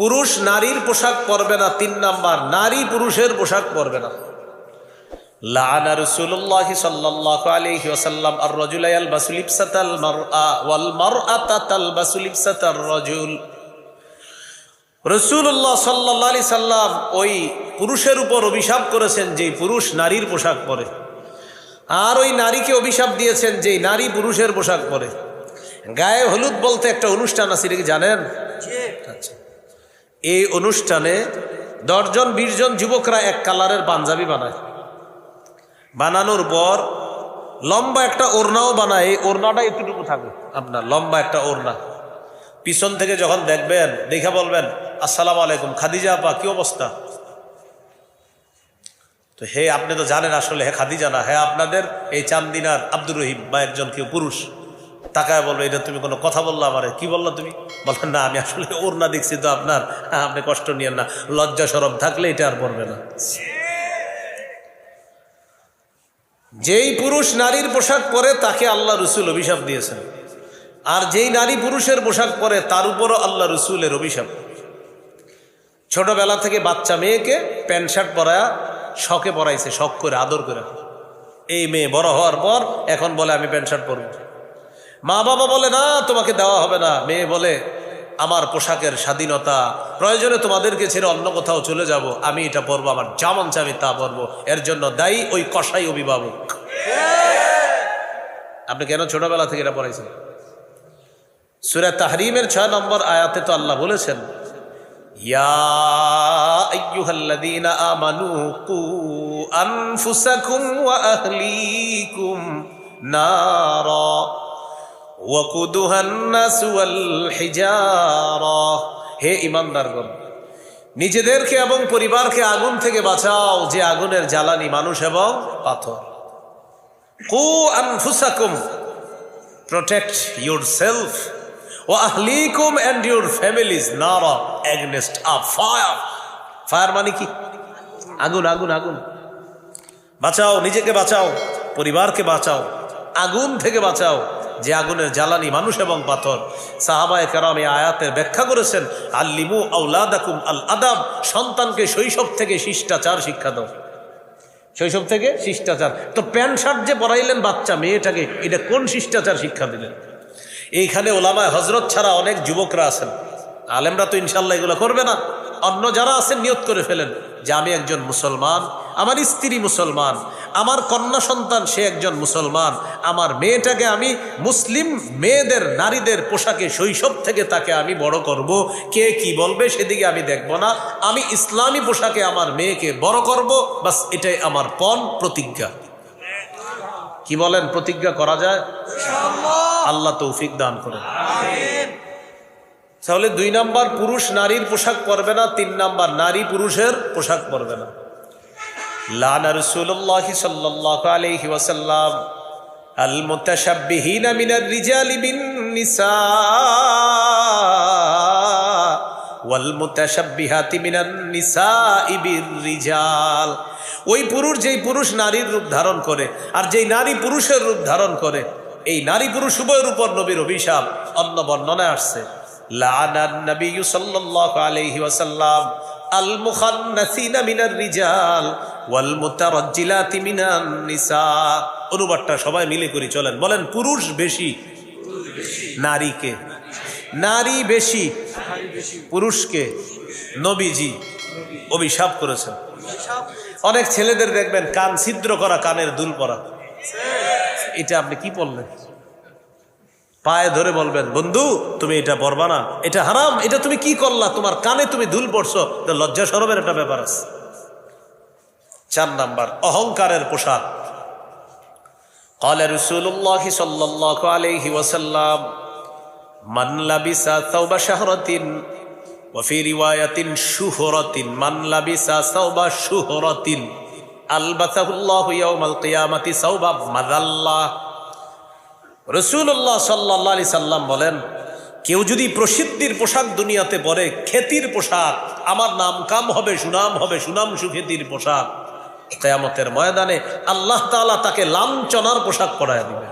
পুরুষ নারীর পোশাক পরবে না তিন নাম্বার নারী পুরুষের পোশাক পরবে না। আর ওই পুরুষের উপর অভিশাপ করেছেন যে পুরুষ নারীর পোশাক পরে। আর ওই নারীকে অভিশাপ দিয়েছেন যে নারী পুরুষের পোশাক পরে। গায়ে হলুদ বলতে একটা অনুষ্ঠান আছে এটা কি জানেন? আচ্ছা। এই অনুষ্ঠানে দশজন বিশ জন যুবকরা এক কালারের পাঞ্জাবি বানায়। বানানোর পর লম্বা একটা ওড়নাও বানায়। এই ওড়নাটা এতটুকু থাকবে আপনার লম্বা একটা ওড়না। পিছন থেকে যখন দেখবেন, দেখে বলবেন, আসসালাম আলাইকুম, খাদিজা আপা, কি অবস্থা? তো হে, আপনি তো জানেন আসলে হে খাদিজা না হ্যাঁ আপনাদের এই চান্দিনার আব্দুর রহিম বা একজন কেউ পুরুষ। তাকায় বলবে এটা তুমি কোনো কথা বলল আমারে কি বলল তুমি? বললেন না আমি আসলে ওর না দেখছি তো আপনার হ্যাঁ, আপনি কষ্ট নিয়েন না লজ্জা সরব থাকলে এটা আর পড়বে না। যেই পুরুষ নারীর পোশাক পরে তাকে আল্লাহ রসুল অভিশাপ দিয়েছেন। আর যেই নারী পুরুষের পোশাক পরে তার উপরও আল্লাহ রসুলের অভিশাপ। ছোটবেলা থেকে বাচ্চা মেয়েকে প্যান্ট শার্ট পরায়া শখে পরাইছে শখ করে আদর করে। এই মেয়ে বড় হওয়ার পর এখন বলে আমি প্যান্ট শার্ট পরব। মা বাবা বলে, না, তোমাকে দেওয়া হবে না। মেয়ে বলে, আমার পোশাকের স্বাধীনতা, প্রয়োজনে তোমাদেরকে ছেড়ে অন্য কোথাও চলে যাব। আমি এটা পরবো, আমার যেমন আমি তা পরবো। এর জন্য দায়ী ওই কষাই অভিভাবক। আপনি কেন ছোটবেলা থেকে এটা পড়াইছেন? সুরা তাহরিমের ছয় নম্বর আয়াতে তো আল্লাহ বলেছেন, ইয়া হে ইমানদারগণ, নিজেদেরকে এবং পরিবারকে আগুন থেকে বাঁচাও, যে আগুনের জ্বালানি মানুষ এবং পাথর। কু আনফুসাকুম protect yourself ও আহলিকুম অ্যান্ড ইউর ফ্যামিলিজ নারা এগনেস্ট আ ফায়ার। ফায়ার মানে কি? আগুন আগুন আগুন। বাঁচাও, নিজেকে বাঁচাও, পরিবারকে বাঁচাও, আগুন থেকে বাঁচাও। যে আগুনের জ্বালানি, মানুষ এবং পাথর। সাহাবায় কেরাম এই আয়াতের ব্যাখ্যা করেছেন, আল্লিমু আউলাদাকুম আল আদাব সন্তানকে শৈশব থেকে শিষ্টাচার শিক্ষা দাও। শৈশব থেকে শিষ্টাচার। তো প্যান্ট শার্ট যে পরাইলেন বাচ্চা, মেয়েটাকে, এটা কোন শিষ্টাচার শিক্ষা দিলেন? এইখানে ওলামায় হজরত ছাড়া অনেক যুবকরা আছেন। আলেমরা তো ইনশাল্লাহ এগুলো করবে না। অন্য যারা আছেন নিয়ত করে ফেলেন যে আমি একজন মুসলমান আমার স্ত্রী মুসলমান আমার কন্যা সন্তান সে একজন মুসলমান আমার মেয়েটাকে আমি মুসলিম মেয়েদের নারীদের পোশাকে শৈশব থেকে তাকে আমি বড় করব। কে কি বলবে সেদিকে আমি দেখব না। আমি ইসলামী পোশাকে আমার মেয়েকে বড় করব। বাস এটাই আমার পণ প্রতিজ্ঞা। কি বলেন প্রতিজ্ঞা করা যায়? আল্লাহ তৌফিক দান করেন। তাহলে দুই নাম্বার পুরুষ নারীর পোশাক পরবে না তিন নাম্বার নারী পুরুষের পোশাক পরবে না। লানা রসুল্লাহ সাল্লাহ আলহি ওয়াসাল্লাম, আল মুতাশাব্বিহিন মিনার রিজালি বিন নিসা, ওয়াল মুতাশাব্বিহাতি মিনান নিসাই বির রিজাল। ওই পুরুষ যেই পুরুষ নারীর রূপ ধারণ করে আর যেই নারী পুরুষের রূপ ধারণ করে, এই নারী পুরুষ উভয়ের উপর নবীর অভিশাপ অন্য বর্ণনায় আসছে। লানান নবী সাল্লাল্লাহু আলাইহি ওয়াসাল্লাম, আল মুখান্নাসিনা মিনার রিজাল ওয়াল নিসা। অনুবাদটা সবাই মিলে করি, চলেন। বলেন, পুরুষ বেশি, নারীকে। নারী বেশি, পুরুষকে। নবীজি অভিশাপ করেছেন। অনেক ছেলেদের দেখবেন, কান ছিদ্র করা, কানের দুল পরা। এটা আপনি কি বললেন? পায়ে ধরে বলবেন, বন্ধু, তুমি এটা পরবা না। এটা হারাম। এটা তুমি কি করলা? তোমার কানে তুমি দুল পড়ছো লজ্জা সরবের একটা ব্যাপার আছে। চার নাম্বার অহংকারের পোশাক قال رسول الله صلى الله عليه وسلم من لبس ثوب شهرة وفي رواية شهرة من لبس ثوب شهرة ألبسه الله يوم القيامة ثوب مذلة রসুল্লাহ সাল্লাহ আলি সাল্লাম বলেন কেউ যদি প্রসিদ্ধির পোশাক দুনিয়াতে পরে খ্যাতির পোশাক আমার নাম কাম হবে সুনাম হবে সুনাম সুখ্যাতির পোশাক কেয়ামতের ময়দানে আল্লাহ তালা তাকে লাঞ্চনার পোশাক পরায় দিবে